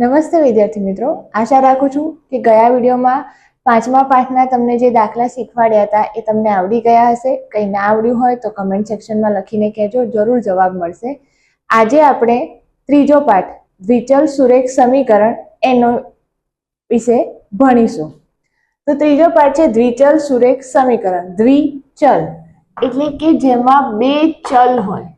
નમસ્તે વિદ્યાર્થી મિત્રો. આશા રાખું છું કે ગયા વિડીયોમાં પાંચમા પાઠના તમને જે દાખલા શીખવાડ્યા હતા એ તમને આવડી ગયા હશે. કંઈ ના આવડ્યું હોય તો કમેન્ટ સેક્શનમાં લખીને કહેજો, જરૂર જવાબ મળશે. આજે આપણે ત્રીજો પાઠ દ્વિચલ સુરેખ સમીકરણ એનો વિશે ભણીશું. તો ત્રીજો પાઠ છે દ્વિચલ સુરેખ સમીકરણ, દ્વિચલ. એટલે કે જેમાં બે ચલ હોય.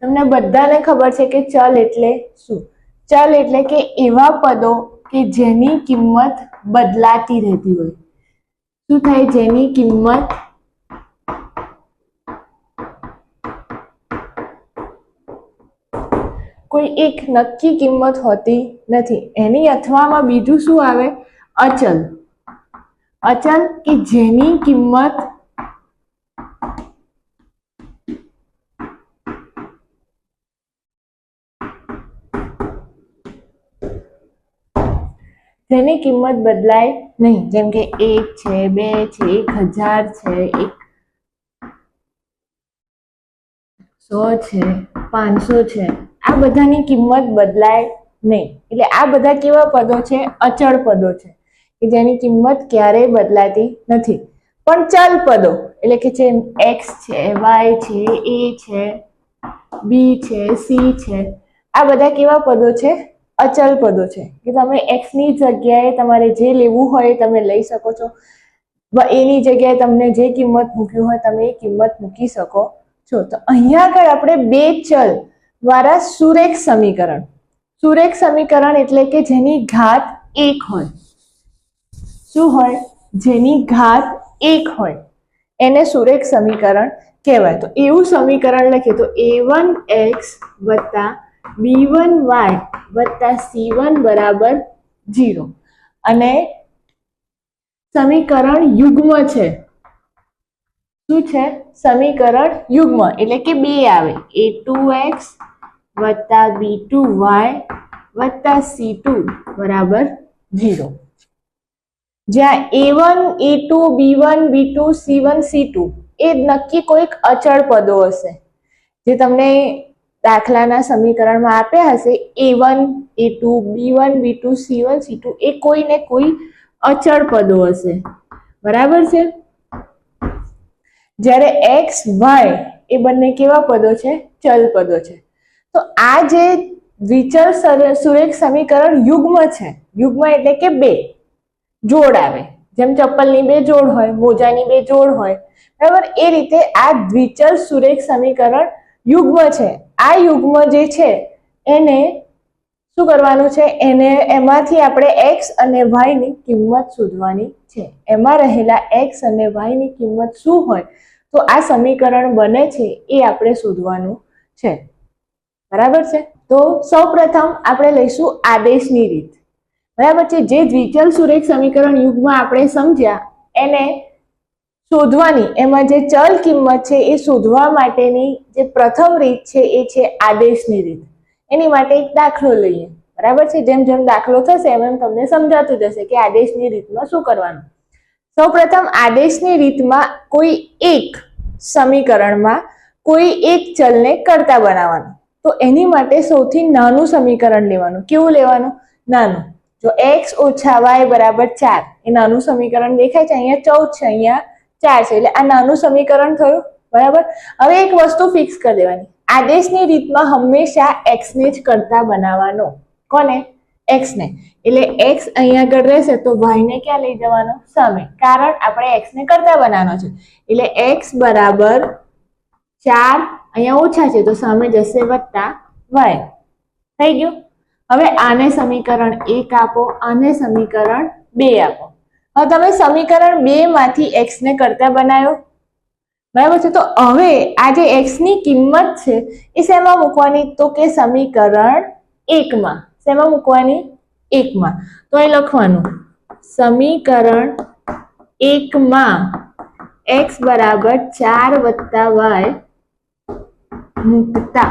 તમને બધાને ખબર છે કે ચલ એટલે શું? ચલ એટલે કે એવા પદો કે જેની કિંમત બદલાતી રહેતી હોય. શું થાય? જેની કિંમત કોઈ એક નક્કી કિંમત હોતી નથી. એની અથવામાં બીજું શું આવે? અચલ. અચલ કે જેની કિંમત જેની કિંમત બદલાય નહીં. જેમ કે એક છે, બે છે, એક હજાર છે, એક સો છે, પાંચસો છે. આ બધાની કિંમત બદલાય નહીં. એટલે આ બધા કેવા પદો છે? અચળ પદો છે. કે જેની કિંમત ક્યારેય બદલાતી નથી. પણ ચલ પદો, એટલે કે જેમ એક્સ છે, વાય છે, એ છે, બી છે, સી છે, આ બધા કેવા પદો છે? અચલ પદો છે, કે તમે એક્સની જગ્યાએ તમારે જે લેવું હોય તમે લઈ શકો છો. એની જગ્યાએ તમને જે કિંમત મૂક્યું હોય તમે એ કિંમત મૂકી શકો છો. તો અહીંયા આગળ આપણે બે ચલ દ્વારા સુરેખ સમીકરણ. સુરેખ સમીકરણ એટલે કે જેની ઘાત એક હોય. શું હોય? જેની ઘાત એક હોય. એને સુરેખ સમીકરણ કહેવાય. તો એવું સમીકરણ લખીએ તો એ વન એક્સ વત્તા બી વન વાય વત્તા સી વન બરાબર જીરો અને સમીકરણ યુગ્મ છે. શું છે? સમીકરણ યુગ્મ. એટલે કે બે આવે. એ ટુ એક્સ વત્તા બી ટુ વાય વત્તા સી ટુ બરાબર જીરો જ્યાં A one, A two, B one, B two, C one, C two એ નક્કી કોઈક અચળ પદો હશે. જે તમને દાખલાના સમીકરણમાં આપ્યા હશે A one A two B one B two C one C two એ કોઈ ને કોઈ અચળ પદો હશે. બરાબર છે? જ્યારે એક્સ વાય એ બંને કેવા પદો છે? ચલ પદો છે. તો આ જે વિચલ સર- સુરેખ સમીકરણ યુગ્મ છે. યુગ્મ એટલે કે બે જોડ આવે. જેમ ચપ્પલની બે જોડ હોય, મોજાની બે જોડ હોય. બરાબર? એ રીતે આ દ્વિચલ સુરેખ સમીકરણ યુગ્મ છે. આ યુગ્મ જે છે, એને શું કરવાનું છે? એને એમાંથી આપણે એક્સ અને વાયની કિંમત શોધવાની છે. એમાં રહેલા એક્સ અને વાયની કિંમત શું હોય? તો આ સમીકરણ બને છે, એ આપણે શોધવાનું છે. બરાબર છે? તો સૌપ્રથમ આપણે લઈશું આદેશની રીત. બરાબર છે? જે દ્વિચલ સુરેખ સમીકરણ યુગમાં આપણે સમજ્યા, એને શોધવાની, એમાં જે ચલ કિંમત છે એ શોધવા માટેની જે પ્રથમ રીત છે એ છે આદેશની રીત. એની માટે એક દાખલો લઈએ. બરાબર છે? જેમ જેમ દાખલો થશે, એમ એમ તમને સમજાતું જશે કે આદેશની રીતમાં શું કરવાનું. સૌપ્રથમ, આદેશની રીતમાં કોઈ એક સમીકરણમાં કોઈ એક ચલને કરતા બનાવવાનું. તો એની માટે સૌથી નાનું સમીકરણ લેવાનું. કેવું લેવાનું? નાનું. જો એક્સ ઓછા વાય બરાબર ચાર, એ નાનું સમીકરણ દેખાય છે. અહીંયા ચૌદ છે, અહીંયા ચાર છે. એટલે આ નાનું સમીકરણ થયું. બરાબર? હવે એક વસ્તુ ફિક્સ કરી દેવાની. આદેશની રીતમાં હંમેશા એક્સને જ કરતા બનાવવાનો. કોને? એક્સ ને. એટલે એક્સ અહીંયા આગળ રહેશે તો y ને ક્યાં લઈ જવાનો? સામે. કારણ આપણે એક્સને કરતા બનાવવાનો છે. એટલે એક્સ બરાબર ચાર અહીંયા ઓછા છે તો સામે જશે વત્તા વાય થઈ ગયું? હવે આને સમીકરણ એક આપો, આને સમીકરણ બે આપો. હવે તમે સમીકરણ બે માંથી એક્સ ને કરતા બનાવ્યો. બરાબર છે? તો હવે આ જે એક્સની કિંમત છે, એ શેમાં મૂકવાની? તો કે સમીકરણ એકમાં શેમાં મૂકવાની? એકમાં તો એ લખવાનું, સમીકરણ એકમાં એક્સ બરાબર ચાર વત્તા વાય મૂકતા.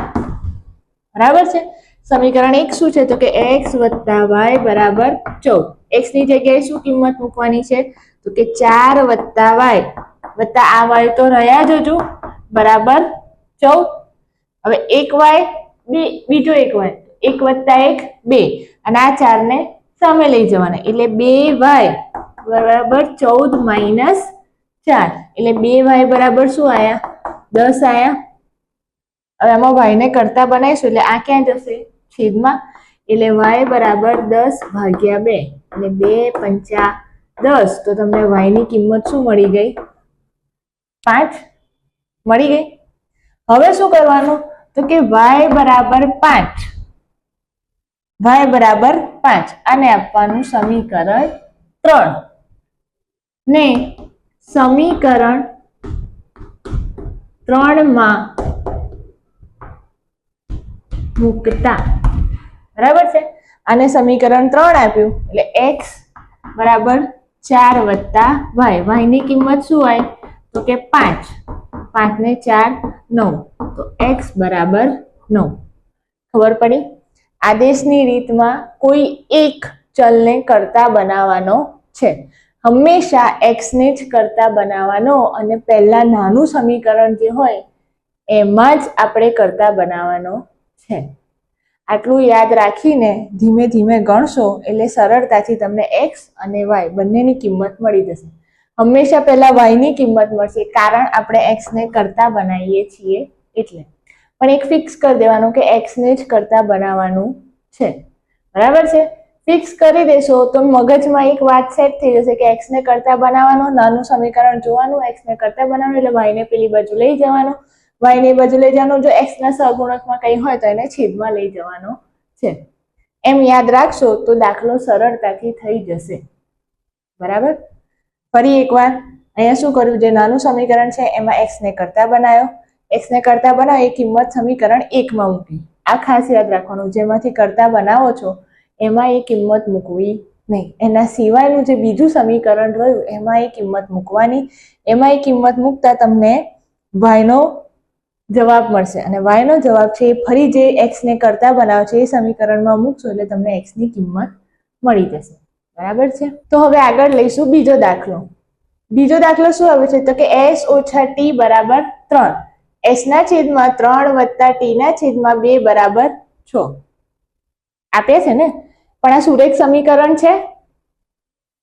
બરાબર છે? સમીકરણ એક શું છે? તો કે એક્સ વત્તા વાય બરાબર ચૌદ. એક્સની જગ્યાએ શું કિંમત મૂકવાની છે? તો કે ચાર વત્તા વાય વત્તા આ વાય તો રહ્યા જ હજુ. બરાબર ચૌદ. હવે એક વાય બે, બીજો એક વાય એક વત્તા એક, બે. અને આ ચારને સામે લઈ જવાના. એટલે બે વાય બરાબર ચૌદ માઇનસ ચાર. એટલે બે વાય બરાબર શું આયા? દસ આયા. હવે આમાં વાય ને કરતા બનાવીશું. એટલે આ ક્યાં જશે? છેદમાં એટલે વાય બરાબર દસ ભાગ્યા બે એટલે બે પંચા દસ. તો તમને વાયની કિંમત શું મળી ગઈ? પાંચ મળી ગઈ? હવે શું કરવાનું? તો કે વાય બરાબર પાંચ. વાય બરાબર પાંચ. આને આપવાનું સમીકરણ ત્રણ. ને સમીકરણ ત્રણમાં મૂકતા બરાબર છે? આને સમીકરણ ત્રણ આપ્યું. એટલે એક્સ બરાબર ચાર વત્તા વાય વાયની કિંમત શું હોય? તો કે પાંચ. પાંચ ને ચાર, નવ. તો એક્સ બરાબર નવ. ખબર પડી? આદેશની રીતમાં કોઈ એક ચલને કરતા બનાવવાનો છે. હંમેશા એક્સને જ કરતા બનાવવાનો અને પહેલાં નાનું સમીકરણ જે હોય, એમાં જ આપણે કરતા બનાવવાનો છે. આટલું યાદ રાખીને ધીમે ધીમે ગણશો એટલે સરળતાથી તમને એક્સ અને વાય બંનેની કિંમત મળી જશે. હંમેશા પહેલા વાયની કિંમત મળશે કારણ આપણે એક્સને કરતા બનાવીએ છીએ એટલે. પણ એક ફિક્સ કરી દેવાનું કે એક્સને જ કરતા બનાવવાનું છે. બરાબર છે? ફિક્સ કરી દેશો તો મગજમાં એક વાત સેટ થઈ જશે કે એક્સ ને કરતા બનાવવાનું, નાનું સમીકરણ જોવાનું એક્સ ને કરતા બનાવવાનું એટલે વાયને પેલી બાજુ લઈ જવાનું. વાયની બાજુ લઈ જવાનું જો એક્સના સહગુણકમાં કંઈ હોય તો એને છેદમાં લઈ જવાનો છે. એમ યાદ રાખશો તો દાખલો સરળતાથી થઈ જશે. બરાબર? ફરી એકવાર, અહીંયા શું કર્યું? જે નાનું સમીકરણ છે, એમાં એક્સ ને કરતા બનાવ્યો એક્સને કરતા એ કિંમત સમીકરણ એકમાં મૂકી. આ ખાસ યાદ રાખવાનું, જેમાંથી કરતા બનાવો છો, એમાં એ કિંમત મૂકવી નહીં. એના સિવાયનું જે બીજું સમીકરણ રહ્યું, એમાં એ કિંમત મૂકવાની. એમાં એ કિંમત મૂકતા તમને વાયનો જવાબ મળશે. અને વાયનો જવાબ છે એ ફરી જે એક્સ ને કરતા બનાવો છે એ સમીકરણમાં મૂકશો એટલે તમને એક્સની કિંમત મળી જશે. બરાબર છે? તો હવે આગળ લઈશું બીજો દાખલો. બીજો દાખલો શું આવે છે? તો કે એસ ઓછા ટી બરાબર ત્રણ. એસ ના છેદમાં ત્રણ વત્તા ટી ના છેદમાં બે બરાબર છ. આપે છે ને? પણ આ સુરેખ સમીકરણ છે?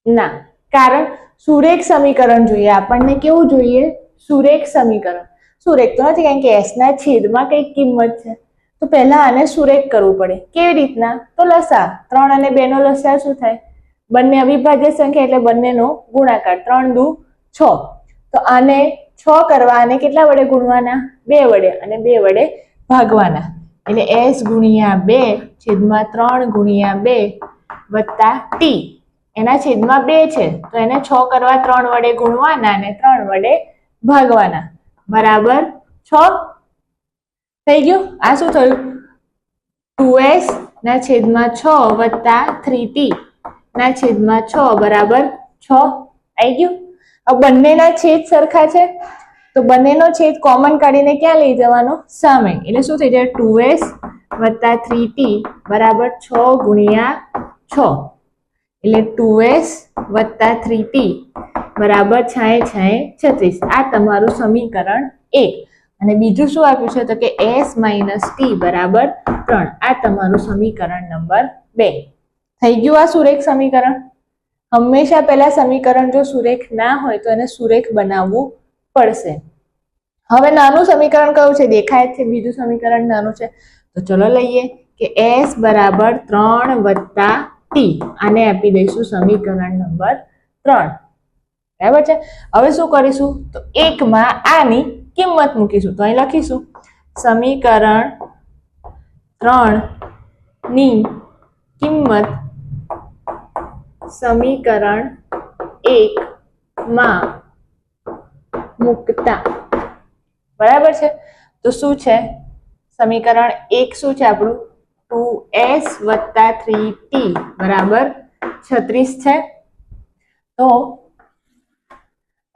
ના. કારણ સુરેખ સમીકરણ જોઈએ. આપણને કેવું જોઈએ? સુરેખ સમીકરણ. સુરેખ તો નથી, કારણ કે એસ ના છેદમાં કંઈક કિંમત છે. તો પહેલા આને સુરેખ કરવું પડે. કેવી રીતના? તો લસા. ત્રણ અને બે નો લસા શું થાય? બંને અવિભાજ્ય સંખ્યા એટલે બંનેનો ગુણાકાર. ત્રણ દુ છ. તો આને છ કરવા અને કેટલા વડે ગુણવાના? બે વડે અને બે વડે ભાગવાના. એટલે એસ ગુણ્યા બે છેદમાં ત્રણ ગુણ્યા બે વત્તા ટી. એના છેદમાં બે છે. તો એને છ કરવા ત્રણ વડે ગુણવાના અને ત્રણ વડે ભાગવાના. બરાબર છ? થઈ ગયું? આ શું થયું? ટુ એસ ના છેદમાં છ વત્તા થ્રી ટી ના છેદમાં છ બરાબર છ? આવી ગયું? આ બંનેના છેદ સરખા છે? તો બંનેનો છેદ કોમન કાઢીને ક્યાં લઈ જવાનો? સામે. એટલે શું થઈ જાય? ટુ એસ વત્તા થ્રી ટી બરાબર છ ગુણ્યા છ. એટલે ટુ એસ વત્તા થ્રી ટી બરાબર છાએ છાએ છત્રીસ. આ તમારું સમીકરણ એક. અને બીજું શું આપ્યું છે? તો કે એસ માઇનસ ટી બરાબર ત્રણ. આ તમારું સમીકરણ નંબર બે. થઈ ગયું આ સુરેખ સમીકરણ? હંમેશા પહેલા સમીકરણ જો સુરેખ ના હોય તો એને સુરેખ બનાવવું પડશે. હવે નાનું સમીકરણ કયું છે? દેખાય છે બીજું સમીકરણ નાનું છે. તો ચલો લઈએ કે એસ બરાબર ત્રણ વત્તા ટી આને આપી દઈશું સમીકરણ નંબર ત્રણ. બરાબર છે? હવે શું કરીશું? તો એકમાં આની કિંમત મૂકીશું. તો અહીં લખીશું. સમીકરણ ત્રણની કિંમત સમીકરણ એકમાં મૂકતા. બરાબર છે? તો શું છે? સમીકરણ એક શું છે આપણું? ટુ એસ વત્તા થ્રી ટી, બરાબર? છત્રીસ છે? તો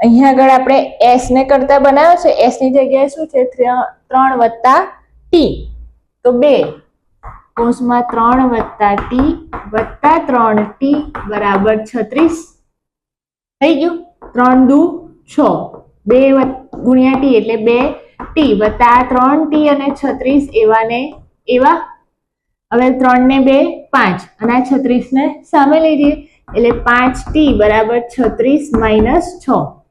અહીંયા આગળ આપણે એસ ને કરતા બનાવ્યો છે. એસની જગ્યાએ શું છે? ત્રણ વત્તા ટી. તો બે કોષમાં ત્રણ વત્તા ટી વત્તા ત્રણ ટી, બરાબર છત્રીસ. થઈ ગયું? ત્રણ દુ છ. બે ગુણ્યા ટી એટલે બે ટી. વત્તા ત્રણ ટી અને છત્રીસ એવાને એવા હવે ત્રણ ને બે, પાંચ. અને આ છત્રીસ ને સામે લઈ એટલે પાંચ ટી બરાબર છત્રીસ માઇનસ છ.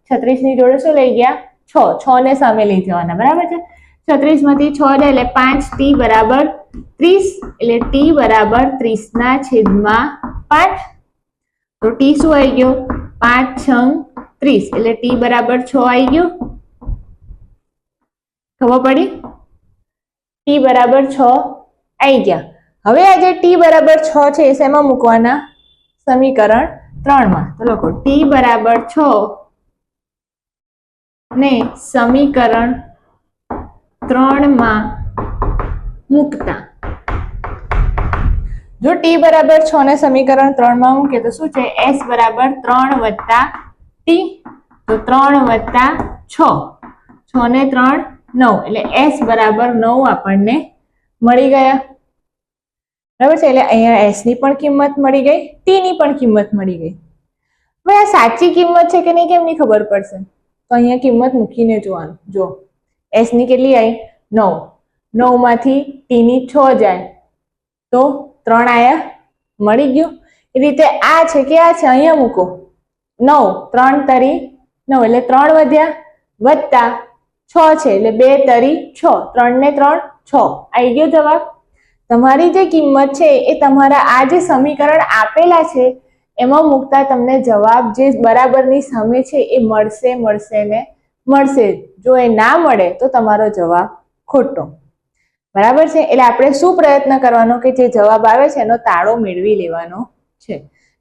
છત્રીસની જોડે શું લઈ ગયા? છ. છ ને સામે લઈ જવાના. બરાબર છે? છત્રીસમાંથી છ ને એટલે પાંચ ટી બરાબર ત્રીસ. એટલે ટી બરાબર ત્રીસ ના છેદમાં પાંચ. તો ટી શું આવી ગયો? પાંચ છ ત્રીસ. એટલે ટી બરાબર છ આવી ગયો. ખબર પડી? ટી બરાબર છ આવી ગયા. હવે આ જે ટી બરાબર છ છે, એ શેમાં મૂકવાના? સમીકરણ ત્રણમાં. તો લખો ટી બરાબર છ ને સમીકરણ ત્રણમાં મૂકતા. જો ટી બરાબર છ ને સમીકરણ ત્રણમાં મૂકીએ, તો શું છે? એસ બરાબર ત્રણ વત્તા ટી તો ત્રણ વત્તા છ. છ ને ત્રણ નવ. એટલે એસ બરાબર નવ આપણને મળી ગયા. બરાબર છે? એટલે અહીંયા એસની પણ કિંમત મળી ગઈ ટી ની પણ કિંમત મળી ગઈ. હવે આ સાચી કિંમત છે કે નહીં કેમ નહીં ખબર પડશે? તો અહીંયા કિંમત મૂકીને જોવાનું. જો એસની કેટલી આવી નવ. નવમાંથી ટી ની છ જાય. તો ત્રણ આયા મળી ગયું. એ રીતે આ છે કે આ છે, અહીંયા મૂકો. નવ, ત્રણ તરી નવ, એટલે ત્રણ વધ્યા વત્તા છ છે, એટલે બે તરી છ. ત્રણ ને ત્રણ, છ. આવી ગયો જવાબ? તમારી જે કિંમત છે એ તમારા આ જે સમીકરણ આપેલા છે, એમાં મૂકતા તમને જવાબ જે બરાબરની સામે છે એ મળશે મળશે ને મળશે. જો એ ના મળે તો તમારો જવાબ ખોટો. બરાબર છે? એટલે આપણે શું પ્રયત્ન કરવાનો કે જે જવાબ આવે છે એનો તાળો મેળવી લેવાનો છે.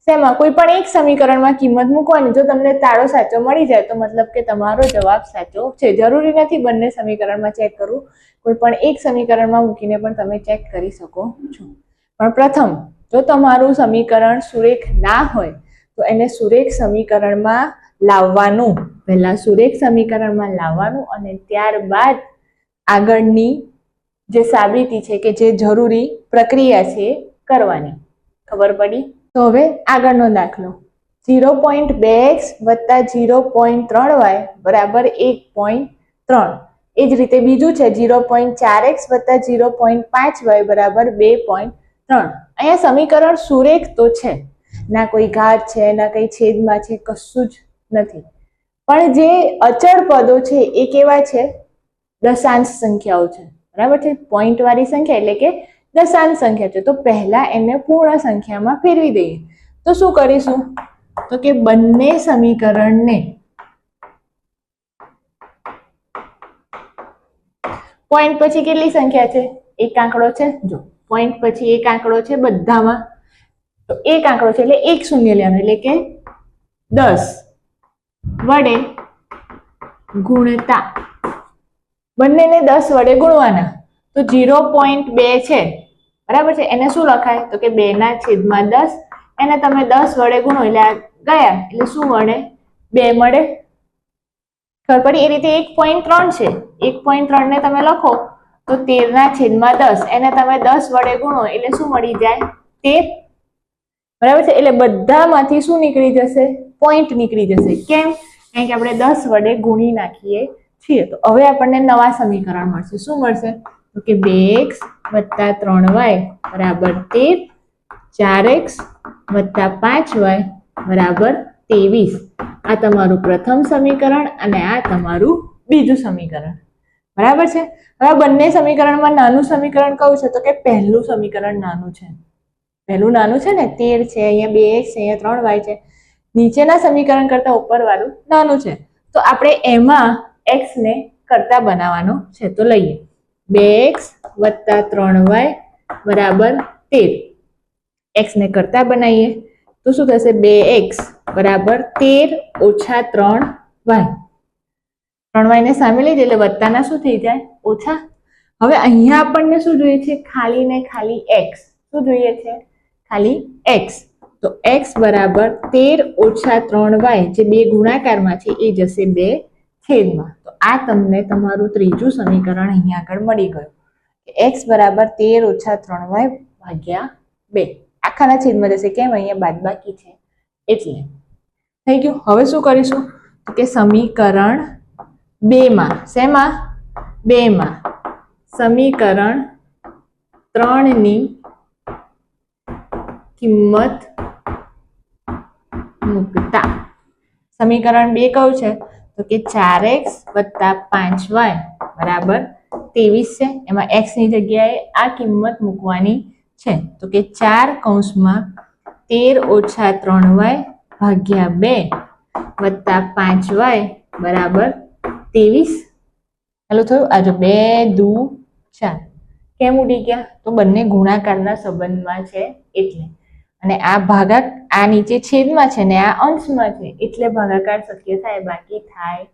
શેમાં? કોઈ પણ એક સમીકરણમાં કિંમત મૂકવાની. જો તમને તાળો સાચો મળી જાય, તો મતલબ કે તમારો જવાબ સાચો છે. જરૂરી નથી બંને સમીકરણમાં ચેક કરવું. કોઈ પણ એક સમીકરણમાં મૂકીને પણ તમે ચેક કરી શકો છો. પણ પ્રથમ, જો તમારું સમીકરણ સુરેખ ના હોય, તો એને સુરેખ સમીકરણમાં લાવવાનું. પહેલા સુરેખ સમીકરણમાં લાવવાનું અને ત્યારબાદ આગળની જે સાબિતી છે કે જે જરૂરી પ્રક્રિયા છે, કરવાની. ખબર પડી? તો હવે આગળનો દાખલો. ઝીરો પોઈન્ટ બે એક્સ વત્તા ઝીરો પોઈન્ટ ત્રણ વાય બરાબર એક પોઈન્ટ ત્રણ. એ જ રીતે બીજું છે, ઝીરો પોઈન્ટ ચાર એક્સ વત્તા ઝીરો પોઈન્ટ પાંચ વાય બરાબર બે પોઈન્ટ ત્રણ. અહીંયા સમીકરણ સુરેખ તો છે. ના કોઈ ઘાત છે, ના કઈ છેદમાં છે, કશું જ નથી. પણ જે અચળ પદો છે એ કેવા છે? દશાંશ સંખ્યાઓ છે. બરાબર છે? પોઈન્ટ વાળી સંખ્યા એટલે કે દશાંશ સંખ્યા છે. તો પહેલા એને પૂર્ણ સંખ્યામાં ફેરવી દઈએ. તો શું કરીશું? તો કે બંને સમીકરણને પોઈન્ટ પછી કેટલી સંખ્યા છે? એક આંકડો છે. જો પોઈન્ટ પછી એક આંકડો છે બધામાં. તો એક આંકડો છે એટલે એક શૂન્ય લેવાનું, એટલે કે દસ વડે ગુણતા. બંનેને દસ વડે ગુણવાના. તો ઝીરો પોઈન્ટ બે છે. બરાબર છે? એને શું લખાય? તો કે બે ના છેદમાં દસ. એને તમે દસ વડે ગુણો, એટલે ગયા. એટલે શું મળે? બે મળે. ખબર પડી? એ રીતે એક પોઈન્ટ ત્રણ છે. એક પોઈન્ટ ત્રણ ને તમે લખો, તો તેર ના છેદમાં દસ. એને તમે દસ વડે ગુણો, એટલે શું મળી જાય? તેર. બરાબર છે? એટલે બધામાંથી શું નીકળી જશે? પોઈન્ટ નીકળી જશે. કેમ? કારણ કે આપણે દસ વડે ગુણી નાખીએ છીએ. તો હવે આપણને નવા સમીકરણ મળશે. શું મળશે? તો કે બે એક્સ વત્તા ત્રણ વાય બરાબર તેર, ચાર એક્સ વત્તા પાંચ વાય બરાબર ત્રેવીસ. આ તમારું પ્રથમ સમીકરણ અને આ તમારું બીજું સમીકરણ. બરાબર છે? હવે બંને સમીકરણમાં નાનું સમીકરણ કયું છે? તો કે પહેલું સમીકરણ નાનું છે. પહેલું નાનું છે ને? તેર છે, અહીંયા બે એક્સ અહીંયા ત્રણ વાય છે. નીચેના સમીકરણ કરતા ઉપરવાળું નાનું છે. તો આપણે એમાં એક્સને કરતા બનાવવાનો છે. તો લઈએ. બે એક્સ વત્તા ત્રણ વાય બરાબર તેર. એક્સને કરતા બનાવીએ તો શું થશે? બે એક્સ બરાબર તેર ઓછા ત્રણ વાય. ત્રણ વાય ને સામે લઈ એટલે વત્તાના શું થઈ જાય? ઓછા. હવે અહીંયા આપણને શું જોઈએ છે? ખાલી ને ખાલી એક્સ. શું જોઈએ છે? ખાલી એક્સ. તો એક્સ બરાબર તેર ઓછા ત્રણ વાય જે બે ગુણાકારમાં છે એ જશે બે છેદમાં. આ તમને તમારું ત્રીજું સમીકરણ અહીંયા આગળ મળી ગયું. એક્સ બરાબર તેર ઓછા ત્રણ વાય ભાગ્યા બે. આખાના છેદમાં જશે. કેમ? અહીંયા બાદબાકી છે. એટલે થઈ ગયું. હવે શું કરીશું? કે સમીકરણ બેમાં. શેમાં? બેમાં. સમીકરણ ત્રણની કિંમત મૂકતા. સમીકરણ બે કયું છે? તો કે ચાર એક્સ વત્તા પાંચ વાય, બરાબર? ત્રેવીસ છે. એમાં એક્સની જગ્યાએ આ કિંમત મૂકવાની છે. તો કે ચાર કૌંસમાં તેર ઓછા ત્રણ વાય ભાગ્યા બે વત્તા પાંચ વાય, બરાબર? ત્રેવીસ? ચાલો થયું? આ જો બે, દુ, ચાર. કેમ ઉડી ગયા? તો બંને ગુણાકારના સંબંધમાં છે. એટલે અને આ ભાગા આ નીચે છેદમાં છે ને આ અંશમાં છે. એટલે ભાગાકાર શક્ય થાય, બાકી થાય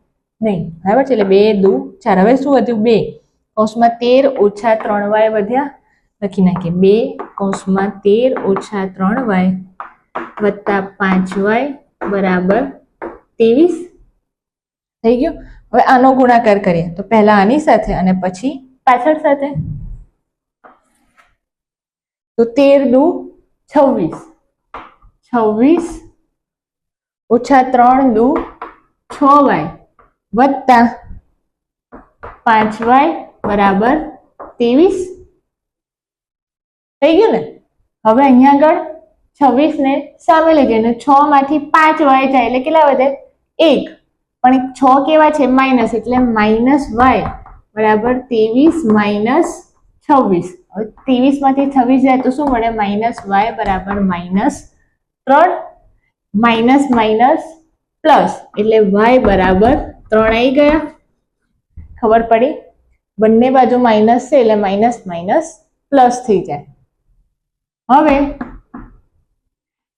નહીં. બરાબર છે? એટલે બે, દુ, ચાર. હવે શું વધ્યું? બે. કૌંસમાં તેર ઓછા ત્રણ વાય વધ્યા. લખી નાખીએ. બે કૌંસમાં તેર ઓછા ત્રણ વાય વત્તા પાંચ વાય બરાબર ત્રેવીસ. થઈ ગયું? હવે આનો ગુણાકાર કરીએ. તો પહેલા આની સાથે અને પછી પાછળ સાથે. તો તેર, દુ છવ્વીસ. છવ્વીસ ઓછા ત્રણ દુ છ વાય વત્તા પાંચ વાય બરાબર ત્રેવીસ. થઈ ગયું ને? હવે અહીંયા આગળ છવ્વીસ ને સામે લઈ જઈને છ માંથી પાંચ વાય જાય એટલે કેટલા વધે? એક. પણ છ કેવા છે? માઇનસ. એટલે માઇનસ વાય. બરાબર ત્રેવીસ માઇનસ છવ્વીસ. હવે ત્રેવીસમાંથી છવ્વીસ જાય તો શું મળે? માઇનસ વાય બરાબર માઇનસ ત્રણ, માઇનસ માઇનસ પ્લસ. એટલે વાય બરાબર ત્રણ આવી ગયા. ખબર પડી? બંને બાજુ માઇનસ છે એટલે માઇનસ માઇનસ પ્લસ થઈ જાય. હવે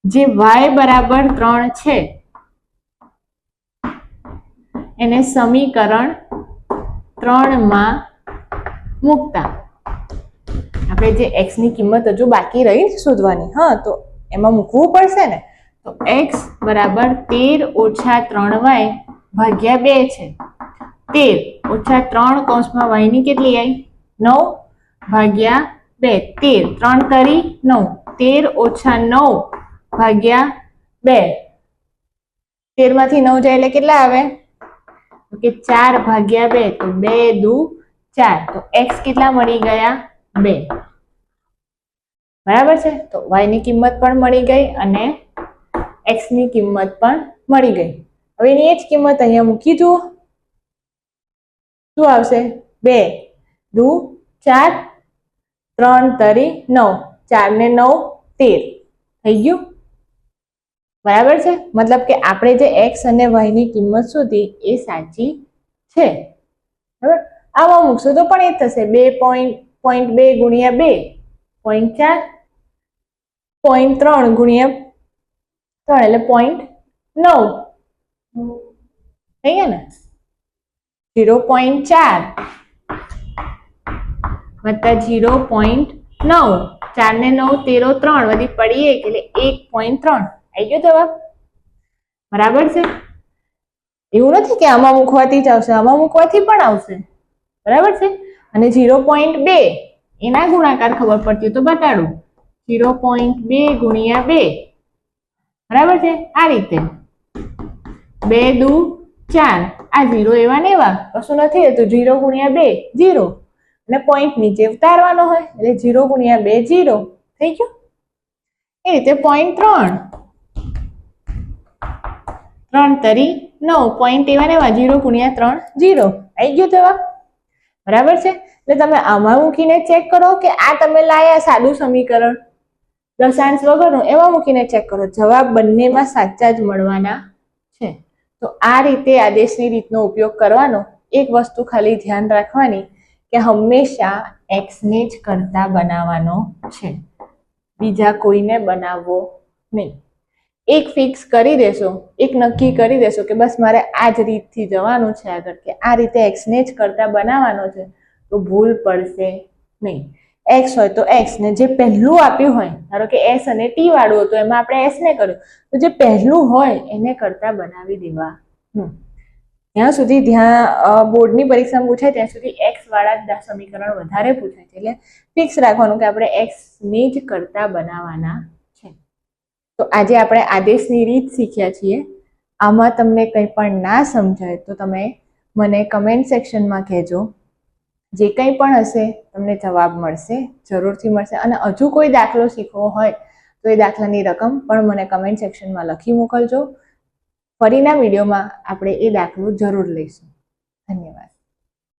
જે વાય બરાબર ત્રણ છે, એને સમીકરણ ત્રણમાં મૂકતા. આપણે જે એક્સની કિંમત હજુ બાકી રહી શોધવાની, હા, તો એમાં મૂકવું પડશે ને? તો એક્સ બરાબર તેર ઓછા ત્રણ વાય ભાગ્યા બે છે. તેર ઓછા ત્રણ કૌંસમાં વાયની કેટલી આવી નવ ભાગ્યા બે. તેર, ત્રણ તરી નવ. તેર ઓછા નવ ભાગ્યા બે. તેરમાંથી નવ જાય એટલે કેટલા આવે? કે ચાર ભાગ્યા બે, તો બે દુ ચાર. તો એક્સ કેટલા મળી ગયા? બે. બરાબર છે? તો વાયની કિંમત પણ મળી ગઈ અને એક્સની કિંમત પણ મળી ગઈ. હવે એની એ જ કિંમત અહીંયા મૂકી જુઓ. શું આવશે? બે, દુ, ચાર, ત્રણ, તરી, નવ. ચાર ને નવ, તેર. થઈ ગયું? બરાબર છે? મતલબ કે આપણે જે એક્સ અને વાયની કિંમત શોધી એ સાચી છે. બરાબર? આમાં મૂકશો તો પણ એ થશે. બે પોઈન્ટ પોઈન્ટ બે ગુણ્યા બે. પોઈન્ટ ચાર, પોઈન્ટ ત્રણ ગુણ્યા ત્રણ એટલે પોઈન્ટ નવ. થઈ ગયા ને? ઝીરો પોઈન્ટ ચાર વત્તા ઝીરો પોઈન્ટ નવ. ચાર ને નવ, તેરો ત્રણ વધી પડી એક એટલે એક પોઈન્ટ ત્રણ. આવી ગયો જવાબ? બરાબર છે? એવું નથી કે આમાં મૂકવાથી જ આવશે, આમાં મૂકવાથી પણ આવશે. બરાબર છે? અને ઝીરો પોઈન્ટ બે. એના ગુણાકાર ખબર પડતી હોય તો બતાડું. ઝીરો પોઈન્ટ બે ગુણ્યા બે. બરાબર છે? આ રીતે. બે દુ ચાર. આ ઝીરો એવા ને એવા. કશું નથી તો ઝીરો ગુણ્યા બે, ઝીરો. અને પોઈન્ટ નીચે ઉતારવાનો હોય. એટલે ઝીરો ગુણ્યા બે, ઝીરો. થઈ ગયું? એ રીતે પોઈન્ટ ત્રણ. ત્રણ તરી નવ. પોઈન્ટ એવા ને એવા. ઝીરો ગુણ્યા ત્રણ, ઝીરો. આવી ગયો જવાબ બરાબર છે? એટલે તમે આમાં મૂકીને ચેક કરો કે આ તમે લાયા સાદું સમીકરણ. દશાંશ વગરનું એમાં મૂકીને ચેક કરો. જવાબ બંનેમાં સાચા જ મળવાના છે. તો આ રીતે આદેશની રીતનો ઉપયોગ કરવાનો એક વસ્તુ ખાલી ધ્યાન રાખવાની કે હંમેશા એક્સને જ કરતા બનાવવાનો છે. બીજા કોઈને બનાવવો નહીં. એક ફિક્સ કરી દેશો, એક નક્કી કરી દેશો કે બસ મારે આ જ રીતથી જવાનું છે આગળ, કે આ રીતે એક્સને જ કરતા બનાવવાનો છે, તો ભૂલ પડશે નહીં. એક્સ હોય તો એક્સ ને જે પહેલું આપ્યું હોય, ધારો કે એસ અને ટી વાળું હતું, એમાં આપણે એસ ને કર્યું, તો જે પહેલું હોય એને કરતા બનાવી દેવા ત્યાં સુધી ધ્યાન બોર્ડની પરીક્ષામાં પૂછાય, ત્યાં સુધી એક્સ વાળા સમીકરણ વધારે પૂછાય છે. એટલે ફિક્સ રાખવાનું કે આપણે એક્સ ને જ કરતા બનાવવાના તો આજે આપણે આદેશની રીત શીખ્યા છીએ. આમાં તમને કંઈ પણ ના સમજાય તો તમે મને કમેન્ટ સેક્શનમાં કહેજો. જે કંઈ પણ હશે, તમને જવાબ મળશે, જરૂરથી મળશે. અને હજુ કોઈ દાખલો શીખવો હોય તો એ દાખલાની રકમ પણ મને કમેન્ટ સેક્શનમાં લખી મોકલજો. ફરીના વિડીયોમાં આપણે એ દાખલો જરૂર લઈશું. ધન્યવાદ.